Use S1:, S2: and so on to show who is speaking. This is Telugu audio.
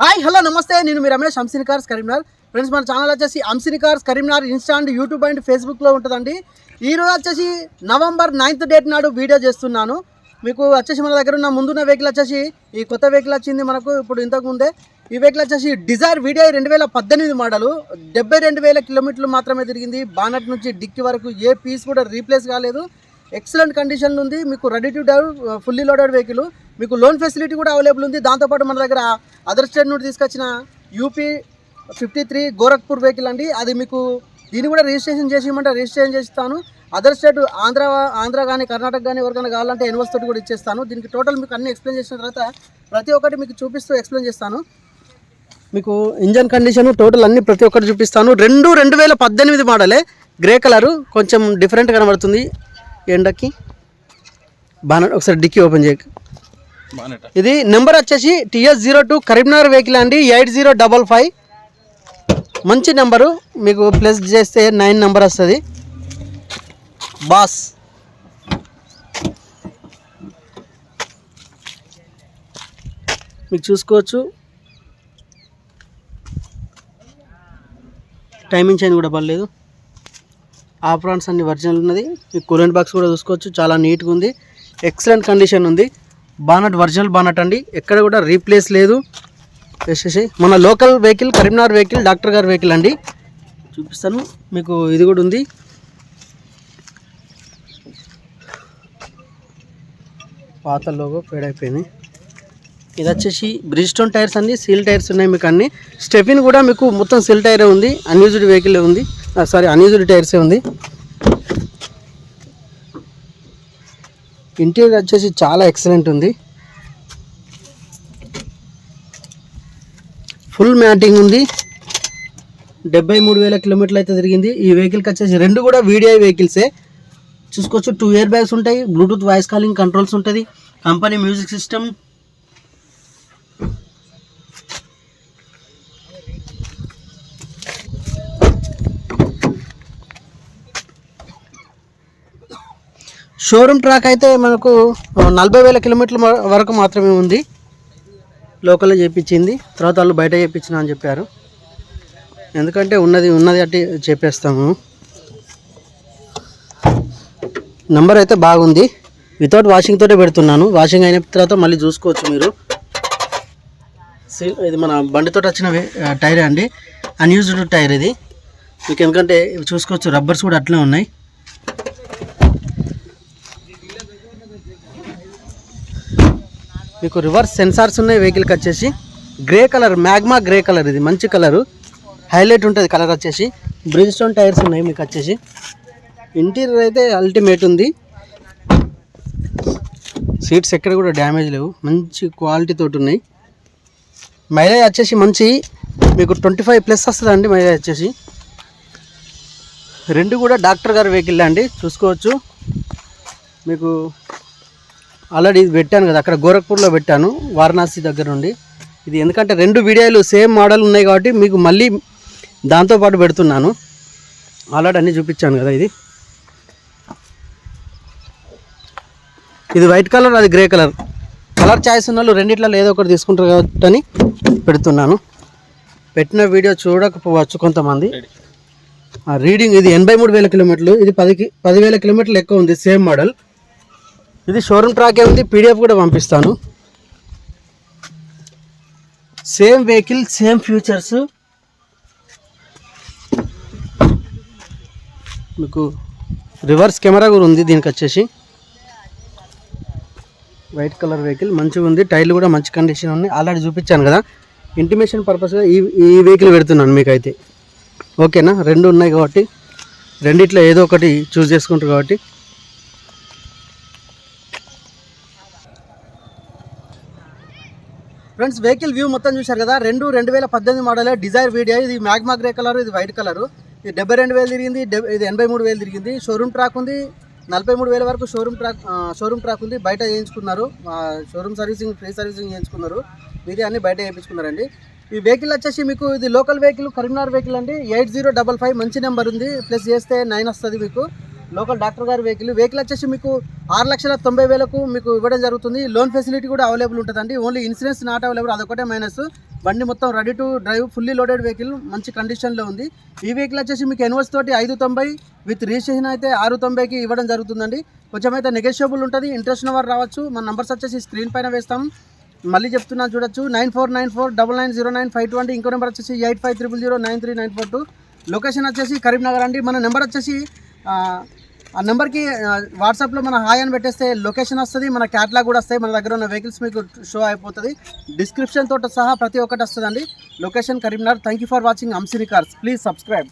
S1: హాయ్ హలో నమస్తే. నేను మీ రమేష్ అంసిని కార్స్ కరీంనగర్ ఫ్రెండ్స్ మన ఛానల్ వచ్చేసి Amsini cars Karimnagar instant YouTube and ఫేస్బుక్లో ఉంటుందండి. ఈ రోజు వచ్చేసి నవంబర్ నైన్త్ డేట్ నాడు వీడియో చేస్తున్నాను. మీకు వచ్చేసి మన దగ్గర ఉన్న ముందున్న వెహికల్ వచ్చేసి ఈ కొత్త వెహికల్ వచ్చింది మనకు ఇప్పుడు ఇంతకు ముందే. ఈ వెహికల్ వచ్చేసి డిజైర్ వీడియో రెండు వేల పద్దెనిమిది మోడలు. డెబ్బై రెండు వేల కిలోమీటర్లు మాత్రమే తిరిగింది. బానట్ నుంచి డిక్కి వరకు ఏ పీస్ కూడా రీప్లేస్ కాలేదు. ఎక్సలెంట్ కండిషన్లో ఉంది. మీకు ready to drive fully loaded vehicle మీకు లోన్ ఫెసిలిటీ కూడా అవైలబుల్ ఉంది. దాంతోపాటు మన దగ్గర అదర్ స్టేట్ నుండి తీసుకొచ్చిన UP fifty three Gorakhpur vehicle అండి. అది మీకు దీన్ని కూడా రిజిస్ట్రేషన్ చేసి ఇవ్వమంటే రిజిస్ట్రేషన్ చేస్తాను అదర్ స్టేట్ ఆంధ్ర ఆంధ్ర కానీ కర్ణాటక కానీ ఎవరికైనా కావాలంటే ఎన్వర్స్ తోటి కూడా ఇచ్చేస్తాను. దీనికి టోటల్ మీకు అన్ని ఎక్స్ప్లెయిన్ చేసిన తర్వాత ప్రతి ఒక్కటి మీకు చూపిస్తూ ఎక్స్ప్లెయిన్ చేస్తాను. మీకు ఇంజన్ కండిషన్ టోటల్ అన్ని ప్రతి ఒక్కటి చూపిస్తాను. రెండు రెండు వేల పద్దెనిమిది మోడలే. గ్రే కలరు కొంచెం డిఫరెంట్ కనబడుతుంది. ఎండకి బాగా ఒకసారి డిక్కీ ఓపెన్ చేయ ఇది నెంబర్ వచ్చేసి TS zero two Karimnagar vehicle అండి ఎయిట్ జీరో డబల్ ఫైవ్. మంచి నెంబరు మీకు ప్లస్ చేస్తే నైన్ నెంబర్ వస్తుంది. బాస్. మీకు చూసుకోవచ్చు. టైమింగ్ చైన్ కూడా పర్లేదు. ఆప్రాన్స్ అన్ని ఒరిజినల్ ఉన్నది. మీకు కూలెంట్ బాక్స్ కూడా చూసుకోవచ్చు. చాలా నీట్గా ఉంది. ఎక్సలెంట్ కండిషన్ ఉంది. బానట్ ఒరిజినల్ బానట్ అండి. ఎక్కడ కూడా రీప్లేస్ లేదు. వేసేసి మన local vehicle Karimnagar vehicle doctor గారి వెహికల్ అండి. చూపిస్తాను. మీకు ఇది కూడా ఉంది. పాత లోగో ఫేడ్ అయిపోయింది. ఇది వచ్చేసి బ్రిడ్స్టోన్ టైర్స్ అన్ని సీల్ టైర్స్ ఉన్నాయి మీకు అన్ని. స్టెఫిన్ కూడా మీకు మొత్తం సీల్ టైరే ఉంది. అన్యూజ్డ్ వెహికల్ ఉంది. సారీ అన్యూజ్డ్ టైర్సే ఉంది. ఇంటీరియర్ వచ్చేసి చాలా ఎక్సలెంట్ ఉంది. ఫుల్ మ్యాటింగ్ ఉంది. డెబ్బై మూడు వేల కిలోమీటర్లు అయితే తిరిగింది. ఈ వెహికల్కి వచ్చేసి రెండు కూడా వీడిఐ వెహికల్సే చూసుకోవచ్చు టూ ఇయర్ బ్యాగ్స్ ఉంటాయి బ్లూటూత్ వాయిస్ కాలింగ్ కంట్రోల్స్ ఉంటుంది company music system showroom track అయితే మనకు నలభై వేల కిలోమీటర్ల వరకు మాత్రమే ఉంది. లోకల్లో చేపించింది. తర్వాత వాళ్ళు బయట చేయించిన అని చెప్పారు. ఎందుకంటే ఉన్నది ఉన్నది అట్టి చెప్పేస్తాము నంబర్ అయితే బాగుంది. వితౌట్ వాషింగ్ తోటే పెడుతున్నాను. వాషింగ్ అయిన తర్వాత మళ్ళీ చూసుకోవచ్చు మీరు. సీల్ ఇది మన బండితో వచ్చిన టైరే అండి. అన్యూజ్డ్ టైర్ ఇది. మీకు ఎందుకంటే ఇవి చూసుకోవచ్చు రబ్బర్స్ కూడా అట్లే ఉన్నాయి. మీకు రివర్స్ సెన్సార్స్ ఉన్నాయి వెహికల్కి వచ్చేసి. Grey colour magma grey colour ఇది మంచి కలరు హైలైట్ ఉంటుంది కలర్ వచ్చేసి. బ్రిజ్ స్టోన్ టైర్స్ ఉన్నాయి మీకు వచ్చేసి. ఇంటీరియర్ అయితే అల్టిమేట్ ఉంది. సీట్స్ ఎక్కడ కూడా డ్యామేజ్ లేవు. మంచి క్వాలిటీ తోటి ఉన్నాయి. మైలేజ్ వచ్చేసి మంచి మీకు ట్వంటీ ఫైవ్ ప్లస్ వస్తుందండి మైలేజ్ వచ్చేసి? రెండు కూడా డాక్టర్ గారి వెహికల్ అండి. చూసుకోవచ్చు. మీకు ఆల్రెడీ ఇది పెట్టాను కదా అక్కడ గోరఖ్పూర్లో పెట్టాను వారణాసి దగ్గర నుండి. ఇది ఎందుకంటే రెండు వీడియోలు సేమ్ మోడల్ ఉన్నాయి కాబట్టి మీకు మళ్ళీ దాంతోపాటు పెడుతున్నాను. ఆల్రెడీ అన్నీ చూపించాను కదా ఇది. ఇది వైట్ కలర్ అది గ్రే కలర్. కలర్ చాయిస్ ఉన్న వాళ్ళు రెండిట్లలో ఏదో ఒకటి తీసుకుంటారు కాబట్టి అని పెడుతున్నాను. పెట్టిన వీడియో చూడకపోవచ్చు కొంతమంది. ఆ రీడింగ్ ఇది ఎనభై మూడు వేల కిలోమీటర్లు ఇది పదికి పదివేల కిలోమీటర్లు ఎక్కువ ఉంది సేమ్ మోడల్. ఇది షోరూమ్ ట్రాకే ఉంది పీడిఎఫ్ కూడా పంపిస్తాను. Same vehicle same features. మీకు రివర్స్ కెమెరా కూడా ఉంది దీనికి వచ్చేసి. వైట్ కలర్ వెహికల్ మంచిగా ఉంది టైర్లు కూడా మంచి కండిషన్ ఉన్నాయి. ఆల్రెడీ చూపించాను కదా. ఇంటిమేషన్ పర్పస్గా ఈ ఈ వెహికల్ పెడుతున్నాను మీకైతే. ఓకేనా? రెండు ఉన్నాయి కాబట్టి రెండిట్లో ఏదో ఒకటి చూస్ చేసుకుంటారు కాబట్టి. ఫ్రెండ్స్ వెహికల్ వ్యూ మొత్తం చూశారు కదా? రెండు రెండు వేల పద్దెనిమిది మోడల్. డిజైర్ వీడియో ఇది మ్యాగ్మా గ్రే కలర్ ఇది వైట్ కలర్. ఇది డెబ్బై రెండు వేలు తిరిగింది ఇది ఎనభై మూడు వేలు తిరిగింది. షోరూమ్ ట్రాక్ ఉంది నలభై మూడు వేల వరకు షోరూమ్ ట్రాక్ షోరూమ్ ట్రాక్ ఉంది. బయట చేయించుకున్నారు షోరూమ్ సర్వీసింగ్ ఫ్రీ సర్వీసింగ్ చేయించుకున్నారు. మీది అన్ని బయట చేయించుకున్నారండి. ఈ వెహికల్ వచ్చేసి మీకు ఇది లోకల్ వెహికల్ కరీంనగర్ వెహికల్ అండి. ఎయిట్ జీరో డబల్ ఫైవ్ మంచి నెంబర్ ఉంది. ప్లస్ చేస్తే నైన్ వస్తుంది మీకు. లోకల్ డాక్టర్ గారి వెహికల్. వెహికల్ వచ్చేసి మీకు ఆరు లక్షల తొంభై వేలకు మీకు ఇవ్వడం జరుగుతుంది. లోన్ ఫెసిలిటీ కూడా అవైలబుల్ ఉంటుందండి. ఓన్లీ ఇన్సూరెన్స్ నాట్ అవైలబుల్ అదొకటే మైనస్. బండి మొత్తం ready to drive fully loaded vehicle మంచి కండిషన్లో ఉంది. ఈ వెహికల్ వచ్చేసి మీకు ఎన్వర్స్ తోటి ఐదు తొంభై విత్ రిజిస్ట్రేషన్ అయితే ఆరు తొంభైకి ఇవ్వడం జరుగుతుందండి. కొంచెం అయితే నెగోషియబుల్ ఉంటుంది. ఇంట్రెస్ట్ ఉన్న వారు రావచ్చు. మన నంబర్స్ వచ్చేసి స్క్రీన్ పైన వేస్తాం. మళ్ళీ చెప్తున్నా చూడొచ్చు. Nine four nine four double nine zero nine five two అంటే ఇంకో నెంబర్ వచ్చేసి eight five triple zero nine three nine four two. Location వచ్చేసి కరీంనగర్ అండి. మన నెంబర్ వచ్చేసి ఆ, నెంబర్కి వాట్సాప్లో మన హాయ్ అని పెట్టేస్తే లొకేషన్ వస్తుంది మన క్యాట్లాగ్ కూడా వస్తాయి మన దగ్గర ఉన్న వెహికల్స్ మీకు షో అయిపోతుంది. డిస్క్రిప్షన్ తోట సహా ప్రతి ఒక్కటి వస్తుందండి. Location Karimnagar. Thank you for watching Amsini cars please subscribe